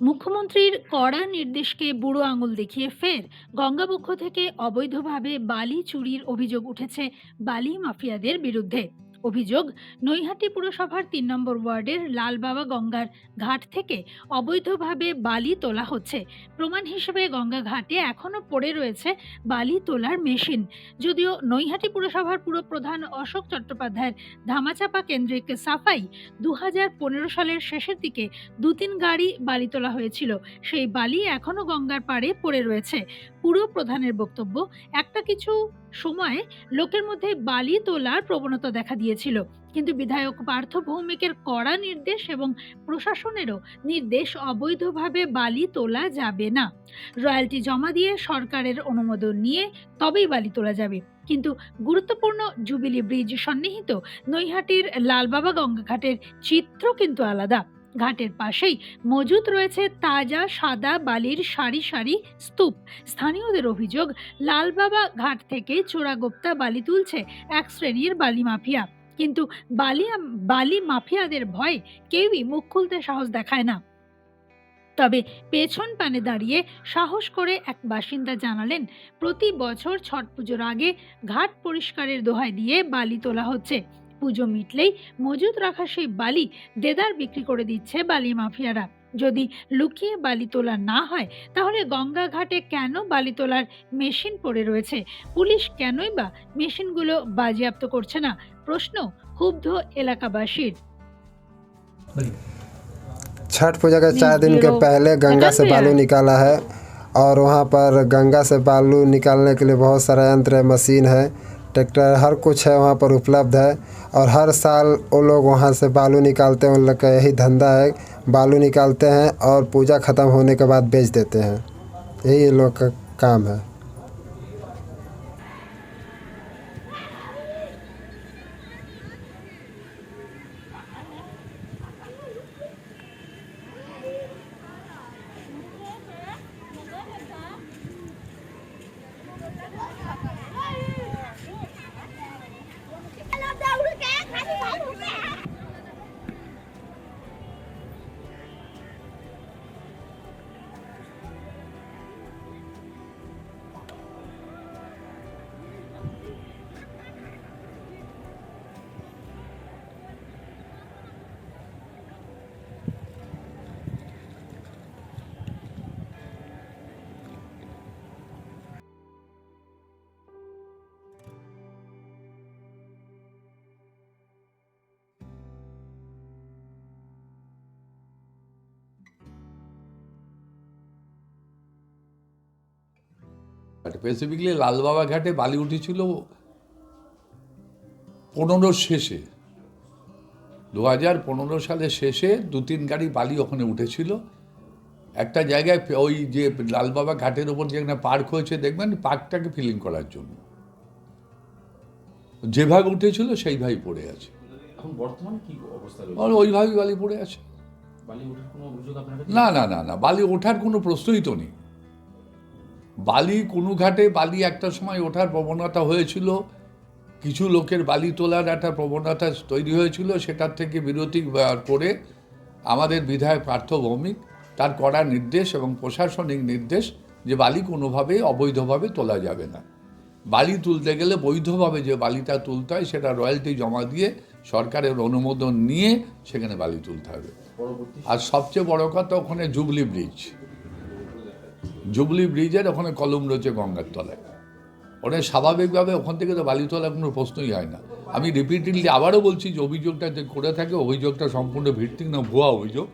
মুখ্যমন্ত্রীর কড়া নির্দেশকে বুড়ো আঙুল দেখিয়ে ফের গঙ্গাবক্ষ থেকে অবৈধভাবে বালি চুরির অভিযোগ উঠেছে বালি মাফিয়াদের বিরুদ্ধে। অভিযোগ, নৈহাটি পুরসভার তিন নম্বর ওয়ার্ডের লালবাবা গঙ্গার ঘাট থেকে অবৈধভাবে বালি তোলা হচ্ছে। প্রমাণ হিসেবে গঙ্গা ঘাটে এখনও পড়ে রয়েছে বালি তোলার মেশিন। যদিও নৈহাটি পুরসভার পুরপ্রধান অশোক চট্টোপাধ্যায়ের ধামাচাপা কেন্দ্রিক সাফাই দু হাজার পনেরো সালের শেষের দিকে দু তিন গাড়ি বালি তোলা হয়েছিল। সেই বালি এখনও গঙ্গার পাড়ে পড়ে রয়েছে। পুরো প্রধানের বক্তব্য। একটা কিছু সময় লোকের মধ্যে বালি তোলার প্রবণতা দেখা দিয়েছিল। কিন্তু বিধায়ক পার্থ ভৌমিকের কড়া নির্দেশ এবং প্রশাসনেরও নির্দেশ অবৈধভাবে বালি তোলা যাবে না। রয়্যালটি জমা দিয়ে সরকারের অনুমোদন নিয়ে তবেই বালি তোলা যাবে। কিন্তু গুরুত্বপূর্ণ জুবিলি ব্রিজ সন্নিহিত নৈহাটির লালবাবা গঙ্গাঘাটের চিত্র কিন্তু আলাদা। ঘাটের পাশেই মজুদ রয়েছে তাজা সাদা বালির সারি সারি স্তূপ। স্থানীয়দের অভিযোগ, লালবাবা ঘাট থেকে চোরাগোপ্তা বালি তুলছে এক শ্রেণির বালি মাফিয়া। কিন্তু বালি বালি মাফিয়াদের ভয়ে কেউই মুখ খুলতে সাহস দেখায় না। তবে পেছন পানে দাঁড়িয়ে সাহস করে এক বাসিন্দা জানালেন, প্রতি বছর ছট পুজোর আগে ঘাট পরিষ্কারের দোহাই দিয়ে বালি তোলা হচ্ছে। পুজো মিটলেই মজুদ রাখা সেই বালি দেদার বিক্রি করে দিচ্ছে বালি মাফিয়ারা যদি লুকিয়ে বালি তোলা না হয় তাহলে গঙ্গা ঘাটে কেন বালি তোলার মেশিন পড়ে রয়েছে পুলিশ কেনই বা মেশিনগুলো বাজেয়াপ্ত করছে না প্রশ্ন ক্ষুব্ধ এলাকাবাসীর छठ पूजा के चार दिन के ब्यूरो पहले गंगा से पकड़ लिया बालू है। निकाला है और वहाँ पर गंगा से बालू निकालने के लिए बहुत सारा यंत्र है मशीन है ट्रैक्टर, हर कुछ है वहाँ पर उपलब्ध है। और हर साल वो लोग वहाँ से बालू निकालते हैं, उन लोग का यही धंधा है। बालू निकालते हैं और पूजा ख़त्म होने के बाद बेच देते हैं। यही लोग का काम है। স্পেসিফিকলি লালবাবা ঘাটে বালি উঠেছিল পনেরোর শেষে। দু হাজার পনেরো সালের শেষে দু তিন গাড়ি বালি ওখানে উঠেছিল। একটা জায়গায় ওই যে লালবাবা ঘাটের ওপর যেখানে পার্ক হয়েছে দেখবেন পার্কটাকে ফিলিং করার জন্য। যেভাবে উঠেছিল সেইভাবেই পড়ে আছে। এখন বর্তমানে কি অবস্থা রয়েছে? ওইভাবেই বালি পড়ে আছে। না না না না বালি ওঠার কোনো প্রশ্নই তো নেই। বালি কোনো ঘাটে বালি একটা সময় ওঠার প্রবণতা হয়েছিল। কিছু লোকের বালি তোলার একটা প্রবণতা তৈরি হয়েছিল সেটার থেকে বিরতি করে আমাদের বিধায়ক পার্থ ভৌমিক তার কড়া নির্দেশ এবং প্রশাসনিক নির্দেশ যে বালি কোনোভাবেই অবৈধভাবে তোলা যাবে না। বালি তুলতে গেলে বৈধভাবে যে বালিটা তুলতে হয় সেটা রয়্যালটি জমা দিয়ে সরকারের অনুমোদন নিয়ে সেখানে বালি তুলতে হবে। আর সবচেয়ে বড় কথা ওখানে জুবলি ব্রিজ। জুবলি ব্রিজের ওখানে কলম রয়েছে গঙ্গার তলায় ওটা স্বাভাবিকভাবে ওখান থেকে তো বালি তোলার কোনো প্রশ্নই হয় না। আমি রিপিটেডলি আবারও বলছি যে অভিযোগটা যে করে থাকে, অভিযোগটা সম্পূর্ণ ভিত্তিক না ভুয়া অভিযোগ।